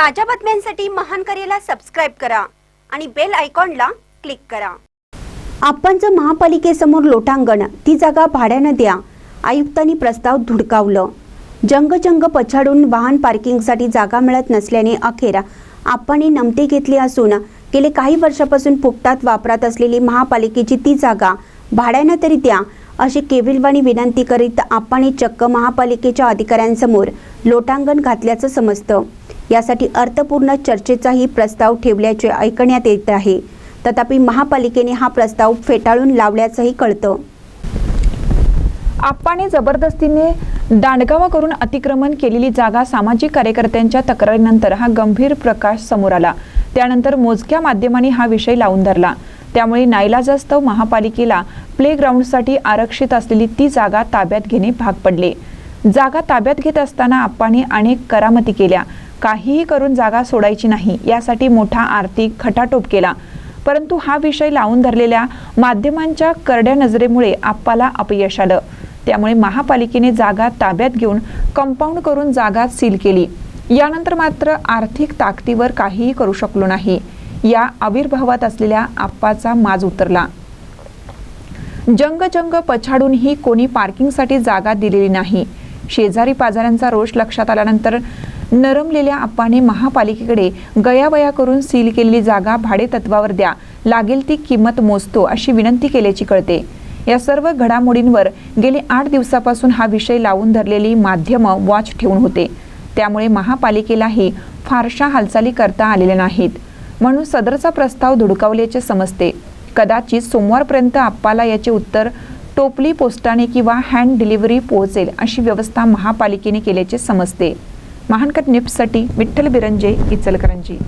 ताज्या बातम्यांसाठी महान करेला सबस्क्राईब करा आणि बेल आयकॉनला क्लिक करा. आपणचं महापालिकेसमोर लोटांगण ती जागा भाड्यानं द्या आयुक्तांनी प्रस्ताव धुडकावलं. जंगजंग पछाडून वाहन पार्किंगसाठी जागा मिळत नसल्याने अखेर आपणही नमते घेतली असून गेले काही वर्षापासून फुकटात वापरात असलेली महापालिकेची ती जागा भाड्यानं तरी द्या अशी केविलवाणी विनंती करीत आपण चक्क महापालिकेच्या अधिकाऱ्यांसमोर लोटांगण घातल्याचं समजतं. यासाठी अर्थपूर्ण चर्चेचाही प्रस्ताव ठेवल्याचे ऐकण्यात येत आहे. तथापि महापालिकेने हा प्रस्ताव फेटाळून लावल्याचंही कळतं. आप्पाने जबरदस्तीने दांडगावा करून अतिक्रमण केलेली जागा सामाजिक कार्यकर्त्यांच्या तक्रारीनंतर हा गंभीर प्रकाश समोर आला. त्यानंतर मोजक्या माध्यमांनी हा विषय लावून धरला. त्यामुळे नाईलाजास्तव महापालिकेला प्लेग्राऊंडसाठी आरक्षित असलेली ती जागा ताब्यात घेणे भाग पडले. जागा ताब्यात घेत असताना आप्पाने अनेक करामती केल्या. काहीही करून जागा सोडायची नाही यासाठी मोठा आर्थिक खटाटोप केला. परंतु हा विषय लावून धरलेल्या माध्यमांच्या करड्या नजरेमुळे आप्पाला अपयश आलं. त्यामुळे महापालिकेने जागा ताब्यात घेऊन कंपाऊंड करून जागा सील केली. यानंतर मात्र आर्थिक ताकदीवर काहीही करू शकलो नाही. या आविर्भावात असलेल्या आप्पाचा माज उतरला. जंग जंग पछाडूनही कोणी पार्किंगसाठी जागा दिलेली नाही. शेजारी पाजाऱ्यांचा रोष लक्षात आल्यानंतर नरमलेल्या आप्पाने महापालिकेकडे गयावया करून सील केलेली जागा भाडे तत्वावर द्या. लागेल ती किंमत मोजतो अशी विनंती केल्याची कळते. या सर्व घडामोडींवर गेले आठ दिवसापासून हा विषय लावून धरलेली माध्यमं वॉच ठेवून होते. त्यामुळे महापालिकेलाही फारशा हालचाली करता आलेल्या नाहीत. म्हणून सदरचा प्रस्ताव धुडकावल्याचे समजते. कदाचित सोमवारपर्यंत आप्पाला याचे उत्तर टोपली पोस्टाने किंवा हँड डिलिव्हरी पोहोचेल अशी व्यवस्था महापालिकेने केल्याचे समजते. महानकट न्यूजसाठी विठ्ठल बिरंजे इचलकरंजी.